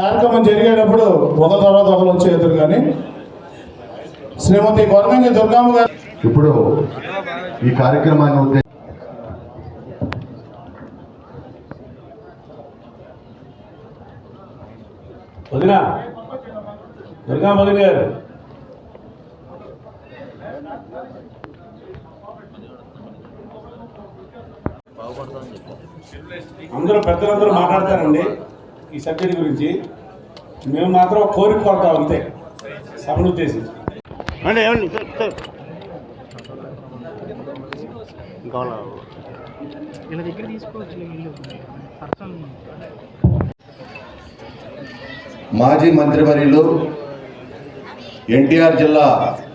కార్యక్రమం జరిగేటప్పుడు ఒక తర్వాత ఒకరు వచ్చేద్దరు కానీ శ్రీమతి కొరమంగి దుర్గమ్మ గారు ఇప్పుడు ఈ కార్యక్రమాన్ని వదినా. దుర్గా వదిన గారు. అందరూ పెద్దలందరూ మాట్లాడతారండి. ఈ సబ్జెక్ట్ గురించి మేము మాత్రం కోరిక కోరుతాం అంతే. సభను ఉద్దేశించి. వీళ్ళ దగ్గర తీసుకోవచ్చు మాజీ మంత్రివర్యులు ఎన్టీఆర్ జిల్లా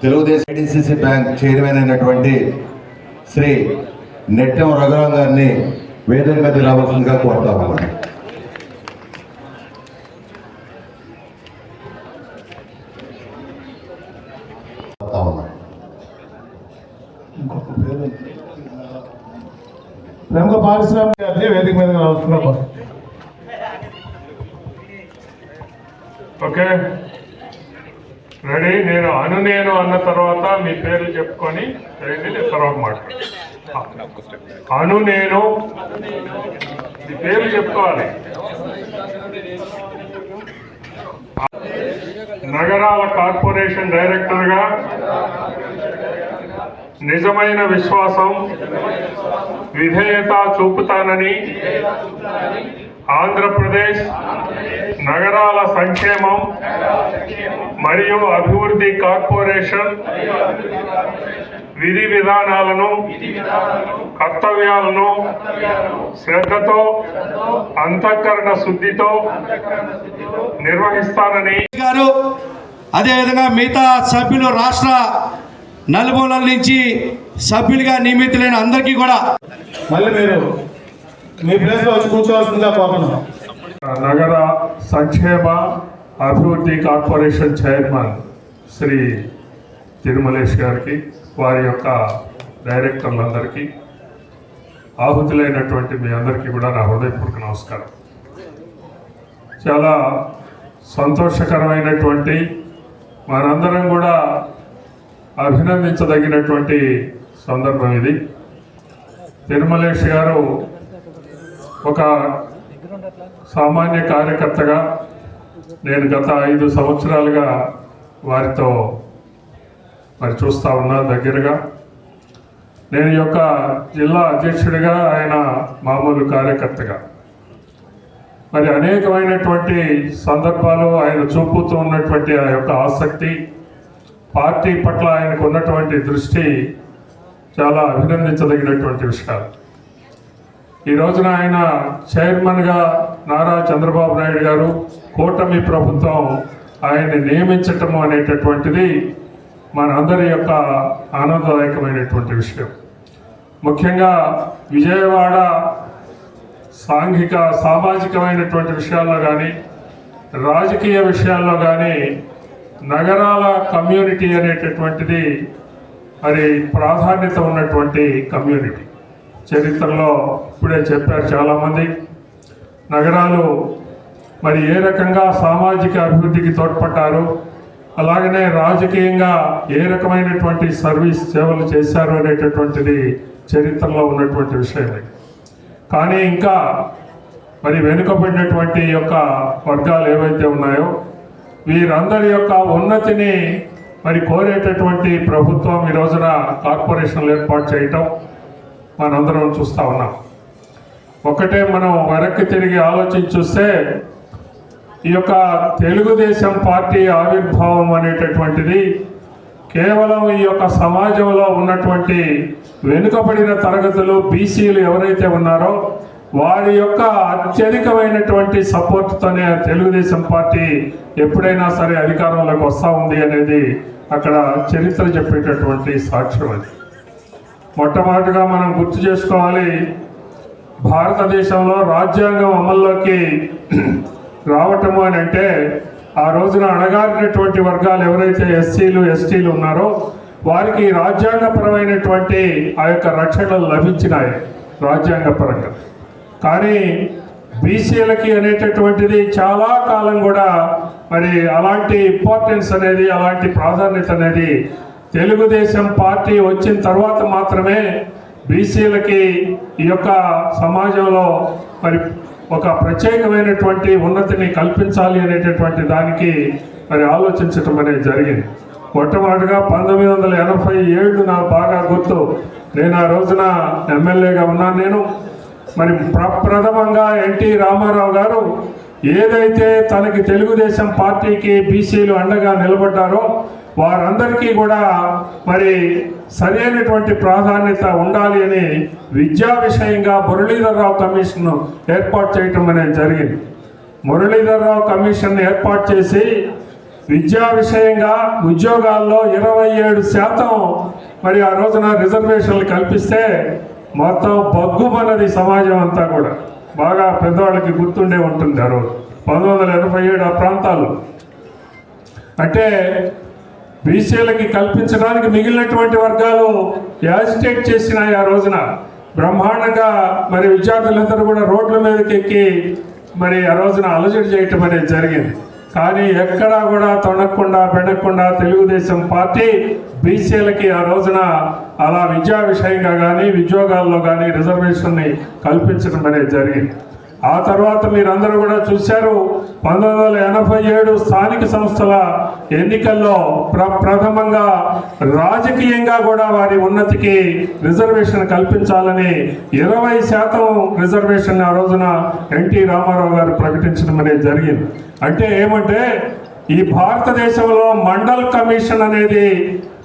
తెలుగుదేశం ఐడిసిసి బ్యాంక్ చైర్మన్ అయినటువంటి శ్రీ నెట్టెం రఘురాం గారిని వేదిక మీద రావాల్సిందిగా కోరుతా ఉన్నాను కోరుతా ఉన్నాను. ఇంకొక పేరు ఉంది. ప్రముఖ పారిశ్రామిక గారిని వేదిక మీద వస్తున్నాం ఓకే. రెడీ? నేను అను నేను అన్న తర్వాత మీ పేర్లు చెప్పుకొని రండి తర్వాత మాట్లాడు అను నేను. మీ పేర్లు చెప్పుకోవాలి. నగరాల కార్పొరేషన్ డైరెక్టర్గా నిజమైన విశ్వాసం విధేయత చూపుతానని ఆంధ్రప్రదేశ్ నగరాల సంక్షేమం మరియు అభివృద్ధి కార్పొరేషన్ విధి విధానాలను కర్తవ్యాలను శ్రద్ధతో అంతఃకరణ శుద్ధితో నిర్వహిస్తానని గారు అదేవిధంగా మిగతా సభ్యులు రాష్ట్ర నలుమూలల నుంచి సభ్యులుగా నియమితులైన అందరికీ కూడా మళ్ళీ మీరు మీ ప్లేస్లో వచ్చి కూర్చోవాల్సిందిగా కోరుతున్నాం. నగర సంక్షేమ అభివృద్ధి కార్పొరేషన్ చైర్మన్ శ్రీ తిరుమలేష్ గారికి వారి యొక్క డైరెక్టర్లందరికీ ఆహుతులైనటువంటి మీ అందరికీ కూడా నా హృదయపూర్వక నమస్కారం. చాలా సంతోషకరమైనటువంటి మనందరం కూడా అభినందించదగినటువంటి సందర్భం ఇది. తిరుమలేష్ గారు ఒక సామాన్య కార్యకర్తగా నేను గత ఐదు సంవత్సరాలుగా వారితో మరి చూస్తా ఉన్నా దగ్గరగా. నేను యొక్క జిల్లా అధ్యక్షుడిగా ఆయన మామూలు కార్యకర్తగా. మరి అనేకమైనటువంటి సందర్భాలు ఆయన చూపుతూ ఉన్నటువంటి ఆ యొక్క ఆసక్తి పార్టీ పట్ల ఆయనకు ఉన్నటువంటి దృష్టి చాలా అభినందించదగినటువంటి విషయాలు. ఈ రోజున ఆయన చైర్మన్గా నారా చంద్రబాబు నాయుడు గారు కూటమి ప్రభుత్వం ఆయన్ని నియమించటము అనేటటువంటిది మనందరి యొక్క ఆనందదాయకమైనటువంటి విషయం. ముఖ్యంగా విజయవాడ సాంఘిక సామాజికమైనటువంటి విషయాల్లో కానీ రాజకీయ విషయాల్లో కానీ నగరాల కమ్యూనిటీ అనేటటువంటిది మరి ప్రాధాన్యత ఉన్నటువంటి కమ్యూనిటీ. చరిత్రలో ఇప్పుడే చెప్పారు చాలామంది. నగరాలు మరి ఏ రకంగా సామాజిక అభివృద్ధికి తోడ్పడ్డారు అలాగనే రాజకీయంగా ఏ రకమైనటువంటి సర్వీస్ సేవలు చేశారు అనేటటువంటిది చరిత్రలో ఉన్నటువంటి విషయమే. కానీ ఇంకా మరి వెనుకబడినటువంటి యొక్క వర్గాలు ఏవైతే ఉన్నాయో వీరందరి యొక్క ఉన్నతిని మరి కోరేటటువంటి ప్రభుత్వం ఈ రోజున కార్పొరేషన్లు ఏర్పాటు చేయటం మనందరం చూస్తూ ఉన్నాం. ఒకటే మనం వెనక్కి తిరిగి ఆలోచించి చూస్తే ఈ యొక్క తెలుగుదేశం పార్టీ ఆవిర్భావం అనేటటువంటిది కేవలం ఈ యొక్క సమాజంలో ఉన్నటువంటి వెనుకబడిన తరగతులు బీసీలు ఎవరైతే ఉన్నారో వారి యొక్క అత్యధికమైనటువంటి సపోర్ట్తోనే తెలుగుదేశం పార్టీ ఎప్పుడైనా సరే అధికారంలోకి వస్తూ ఉంది అనేది అక్కడ చరిత్ర చెప్పేటటువంటి సాక్ష్యం అది. మొట్టమొదటిగా మనం గుర్తు చేసుకోవాలి భారతదేశంలో రాజ్యాంగం అమల్లోకి రావటము అని అంటే ఆ రోజున అణగారినటువంటి వర్గాలు ఎవరైతే ఎస్సీలు ఎస్టీలు ఉన్నారో వారికి రాజ్యాంగపరమైనటువంటి ఆ యొక్క రక్షణలు లభించినాయి రాజ్యాంగపరంగా. కానీ బీసీలకి అనేటటువంటిది చాలా కాలం కూడా మరి అలాంటి ఇంపార్టెన్స్ అనేది అలాంటి ప్రాధాన్యత అనేది తెలుగుదేశం పార్టీ వచ్చిన తర్వాత మాత్రమే బీసీలకి ఈ యొక్క సమాజంలో మరి ఒక ప్రత్యేకమైనటువంటి ఉన్నతిని కల్పించాలి అనేటటువంటి దానికి మరి ఆలోచించటం అనేది జరిగింది. మొట్టమొదటిగా పంతొమ్మిది వందల ఎనభై ఏడు నాకు బాగా గుర్తు. నేను ఆ రోజున ఎమ్మెల్యేగా ఉన్నాను నేను. మరి ప్రప్రథమంగా ఎన్టీ రామారావు గారు ఏదైతే తనకి తెలుగుదేశం పార్టీకి బీసీలు అండగా నిలబడ్డారో వారందరికీ కూడా మరి సరైనటువంటి ప్రాధాన్యత ఉండాలి అని విద్యా విషయంగా మురళీధరరావు కమిషన్ ఏర్పాటు చేయటం అనేది జరిగింది. మురళీధరరావు కమిషన్ ఏర్పాటు చేసి విద్యా విషయంగా ఉద్యోగాల్లో ఇరవై ఏడు శాతం మరి ఆ రోజున రిజర్వేషన్లు కల్పిస్తే మొత్తం బగ్గుమన్నది సమాజం అంతా కూడా. బాగా పెద్దవాళ్ళకి గుర్తుండే ఉంటుంది ఆ రోజు. పంతొమ్మిది వందల ఎనభై ఏడు ఆ ప్రాంతాలు అంటే బీసీలకి కల్పించడానికి మిగిలినటువంటి వర్గాలు యాజిటేట్ చేసినాయి ఆ రోజున. బ్రహ్మాండంగా మరి విద్యార్థులందరూ కూడా రోడ్ల మీదకి ఎక్కి మరి ఆ రోజున అలజడి చేయటం అనేది జరిగింది. కానీ ఎక్కడా కూడా తొణక్కుండా పెడకుండా తెలుగుదేశం పార్టీ బీసీలకి ఆ రోజున అలా విద్యా విషయంగా కానీ ఉద్యోగాల్లో కానీ రిజర్వేషన్ని కల్పించడం అనేది జరిగింది. ఆ తర్వాత మీరందరూ కూడా చూశారు పంతొమ్మిది వందల ఎనభై ఏడు స్థానిక సంస్థల ఎన్నికల్లో ప్ర ప్రథమంగా రాజకీయంగా కూడా వారి ఉన్నతికి రిజర్వేషన్ కల్పించాలని ఇరవై శాతం రిజర్వేషన్ ఆ రోజున ఎన్టీ రామారావు గారు ప్రకటించడం అనేది జరిగింది. అంటే ఏమంటే ఈ భారతదేశంలో మండల్ కమిషన్ అనేది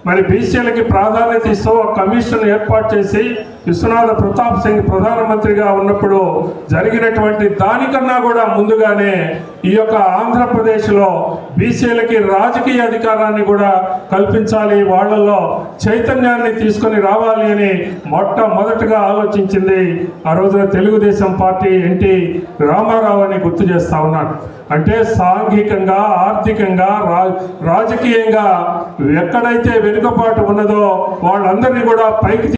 మరి బీసీలకి ప్రాధాన్యత ఇస్తూ ఒక కమిషన్ ఏర్పాటు చేసి విశ్వనాథ ప్రతాప్ సింగ్ ప్రధానమంత్రిగా ఉన్నప్పుడు జరిగినటువంటి దానికన్నా కూడా ముందుగానే ఈ యొక్క ఆంధ్రప్రదేశ్లో బీసీలకి రాజకీయ అధికారాన్ని కూడా కల్పించాలి వాళ్ళల్లో చైతన్యాన్ని తీసుకొని రావాలి అని మొట్టమొదటిగా ఆలోచించింది ఆ రోజున తెలుగుదేశం పార్టీ ఎన్టీ రామారావు అని గుర్తు చేస్తా ఉన్నాను. అంటే సాంఘికంగా ఆర్థికంగా రా రాజకీయంగా ఎక్కడైతే వెనుకబాటు ఉన్నదో వాళ్ళందరినీ కూడా పైకి